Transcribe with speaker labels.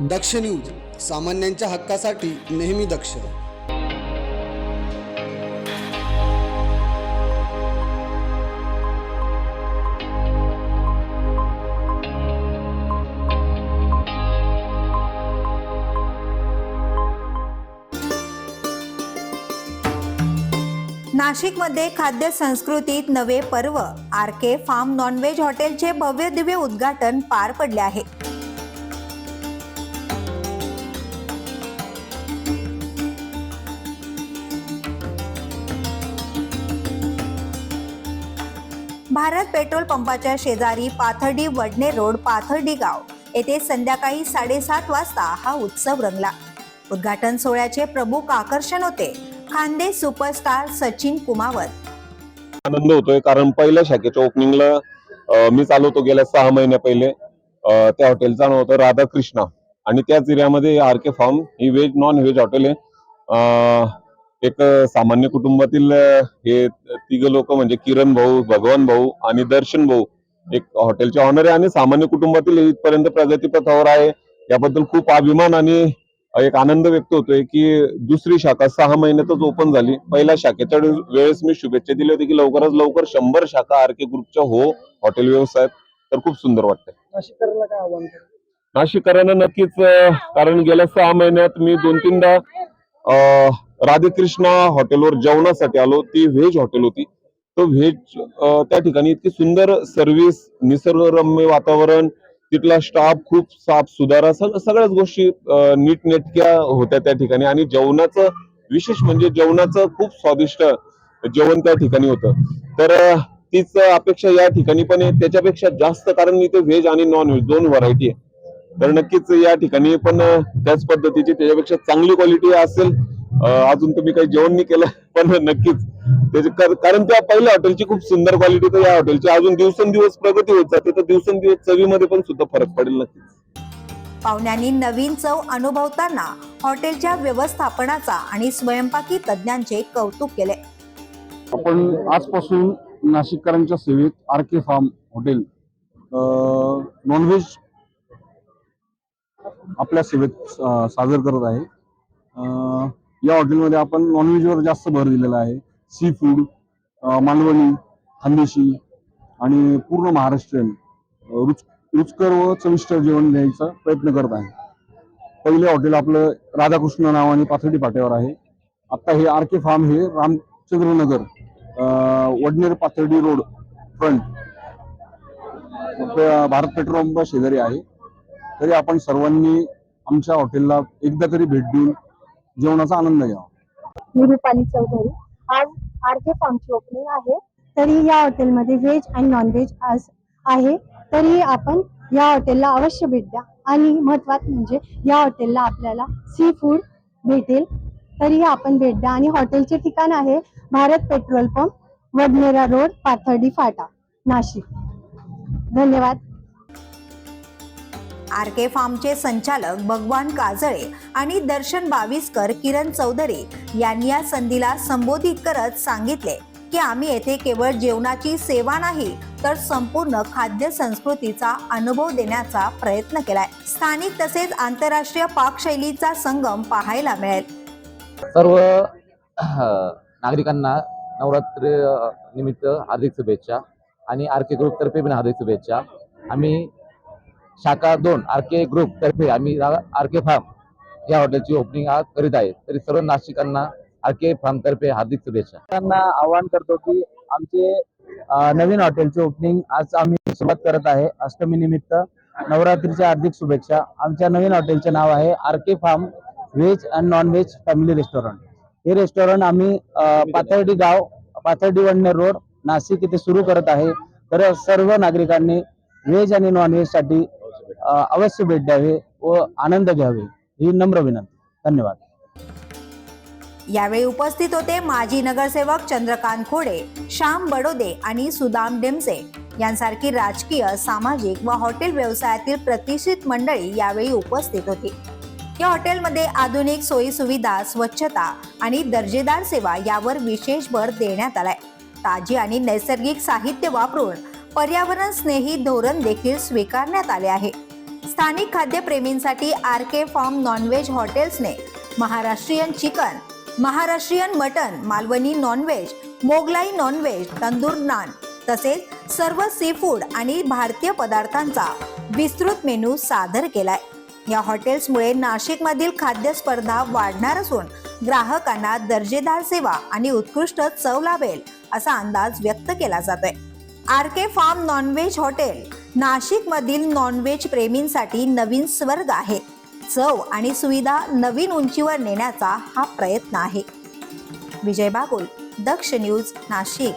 Speaker 1: दक्ष news सामान्यांच्या हक्कासाठी नेहमी दक्ष.
Speaker 2: नाशिकमध्ये खाद्य संस्कृतीत नवे पर्व. R K farm non veg हॉटेलचे भव्य दिव्य उद्घाटन पार पडले आहे. भारत पेट्रोल पंपाच्या शेजारी पाथर्डी वडणे रोड पाथर्डी गाव. येथे संध्याकाळी साडेसात वाजता हा उत्सव रंगला. उद्घाटन सोहळ्याचे प्रमुख आकर्षण होते. खांदे सुपरस्टार सचिन कुमावत.
Speaker 3: आनंद होतोय कारण पहिल्या शाखेच्या ओपनिंगला मी चालवतो गेल्या सहा महिन्या पहिले. त्या हॉटेलचं नाव होतं राधाकृष्णा. आणि त्याच एरियामध्ये आर के फार्म ही व्हेज नॉन व्हेज हॉटेल आहे एक सामान्य कुटुंबातील हे तिघ लोक म्हणजे किरण भाऊ भगवान भाऊ आणि दर्शन भाऊ एक हॉटेलचे ऑनर आहे आणि सामान्य कुटुंबातील इथपर्यंत प्रगती पथावर आहे. याबद्दल खूप अभिमान आणि एक आनंद व्यक्त होतोय की दुसरी शाखा सहा महिन्यातच ओपन झाली. पहिल्या शाखेच्या वेळेस मी शुभेच्छा दिली होती की लवकरच लवकर शंभर शाखा आर के ग्रुपच्या हो हॉटेल व्यवसायात तर खूप सुंदर वाटतंय.
Speaker 4: नाशिककरांना
Speaker 3: नक्कीच कारण गेल्या सहा महिन्यात मी दोन तीनदा राधेकृष्णा हॉटेलवर जेवणासाठी आलो. ती व्हेज हॉटेल होती. तो व्हेज त्या ठिकाणी इतकी सुंदर सर्व्हिस निसर्गरम्य वातावरण तिथला स्टाफ खूप साफ सुधारा सगळ्याच गोष्टी नीटनेटक्या होत्या त्या ठिकाणी. आणि जेवणाचं विशेष म्हणजे जेवणाचं खूप स्वादिष्ट जेवण त्या ठिकाणी होतं. तर तीच अपेक्षा या ठिकाणी पण आहे. त्याच्यापेक्षा जास्त कारण इथे व्हेज आणि नॉन व्हेज दोन व्हरायटी आहे. तर नक्कीच या ठिकाणी पण त्याच पद्धतीची त्याच्यापेक्षा चांगली क्वालिटी असेल. अजून तुम्ही काही जेवण नाही केलं पण नक्कीच. त्याचे कर- कारण त्या पहिल्या हॉटेलची खूप सुंदर क्वालिटी तर या हॉटेलची अजून दिवसेंदिवस प्रगती होत जाते तर दिवसेंदिवस चवीमध्ये पण सुद्धा फरक पडेल नक्कीच.
Speaker 2: पाहुण्यांनी नवीन चव अनुभवताना हॉटेलच्या व्यवस्थापनाचा आणि स्वयंपाकी तज्ज्ञांचे कौतुक केले.
Speaker 4: आपण आजपासून नाशिककरांच्या सेवेत आर के फार्म हॉटेल अं, नॉनव्हेज आपल्या सेवेत सादर करत आहे. अं, या हॉटेलमध्ये आपण नॉनव्हेजवर जास्त भर दिलेला आहे. सी फूड मालवणी खानदेशी आणि पूर्ण महाराष्ट्रीयन रुच रुचकर व चविष्ट जेवण द्यायचा प्रयत्न करत आहे. पहिले हॉटेल आपलं राधाकृष्ण नावाने पाथर्डी पाट्यावर आहे. आता हे आर के फार्म हे Ramchandranagar Vadner Pathardi road front Bharat petrol pump शेजारी आहे. तरी आपण सर्वांनी आमच्या हॉटेलला एकदा तरी भेट देऊन जेवणाचा आनंद घ्यावा.
Speaker 5: मी रुपाली चौधरी. आज आर के फार्मची ओपनिंग आहे. तरी या हॉटेलमध्ये व्हेज आणि नॉनव्हेज आज आहे. तरी आपण या हॉटेलला अवश्य भेट द्या. आणि महत्वात म्हणजे या हॉटेलला आपल्याला सी फूड भेटेल. तरी आपण भेट द्या. आणि हॉटेलचे ठिकाण आहे Bharat petrol pump Vadnera road Pathardi फाटा नाशिक. धन्यवाद.
Speaker 2: आर के फार्मचे संचालक भगवान काजळे आणि दर्शन बाविस्कर किरण चौधरी यांनी या संधीला संबोधित करत सांगितले की आम्ही येथे केवळ जेवणाची सेवा नाही तर संपूर्ण खाद्य संस्कृतीचा अनुभव देण्याचा प्रयत्न केलाय. स्थानिक तसेच आंतरराष्ट्रीय पाकशैलीचा संगम पाहायला मिळेल.
Speaker 6: सर्व नागरिकांना नवरात्री निमित्त हार्दिक शुभेच्छा आणि आर के ग्रुपतर्फे पण हार्दिक शुभेच्छा. आम्ही शाखा दोन आर के ग्रुपतर्फे आम्ही आर के फार्म या हॉटेलची ओपनिंग आज करीत आहे. तरी सर्व नाशिकांना आर के फार्म तर्फे हार्दिक शुभेच्छा.
Speaker 7: त्यांना आवाहन करतो की आमचे नवीन हॉटेलचे ओपनिंग आज आम्ही सुरुवात करत आहे. अष्टमी निमित्त नवरात्रीच्या हार्दिक शुभेच्छा. आमच्या नवीन हॉटेलचे नाव आहे R K farm veg and non veg family restaurant हे रेस्टॉरंट आम्ही पाथर्डी गाव पाथर्डी वडणे रोड नाशिक इथे सुरू करत आहे. तर सर्व नागरिकांनी व्हेज आणि नॉन व्हेजसाठी अवश्य भेट द्यावे व आनंद घ्यावे. ही नम्र विनंती. धन्यवाद.
Speaker 2: यावेळी उपस्थित होते माजी नगरसेवक चंद्रकांत खोडे श्याम बडोदे आणि सुदाम डेमसे. यांसारखी राजकीय सामाजिक व हॉटेल व्यवसायातील प्रतिष्ठित मंडळी यावेळी उपस्थित होती. या हॉटेलमध्ये आधुनिक सोयी सुविधा स्वच्छता आणि दर्जेदार सेवा यावर विशेष भर देण्यात आलाय. ताजी आणि नैसर्गिक साहित्य वापरून पर्यावरण स्नेही धोरण देखील स्वीकारण्यात आले आहे. स्थानिक खाद्यप्रेमींसाठी R K farm non veg हॉटेल्सने. Maharashtrian chicken Maharashtrian mutton Malvani non veg Mughlai non veg tandoor naan तसेच सर्व सी फूड आणि भारतीय पदार्थांचा विस्तृत मेनू सादर केलाय. या हॉटेल्समुळे नाशिकमधील खाद्य स्पर्धा वाढणार असून ग्राहकांना दर्जेदार सेवा आणि उत्कृष्ट चव लाभेल असा अंदाज व्यक्त केला जातोय. R K farm non veg hotel नाशिकमधील नॉनव्हेज प्रेमींसाठी नवीन स्वर्ग आहे. चव आणि सुविधा नवीन उंचीवर नेण्याचा हा प्रयत्न आहे. विजय बागुल दक्ष न्यूज नाशिक.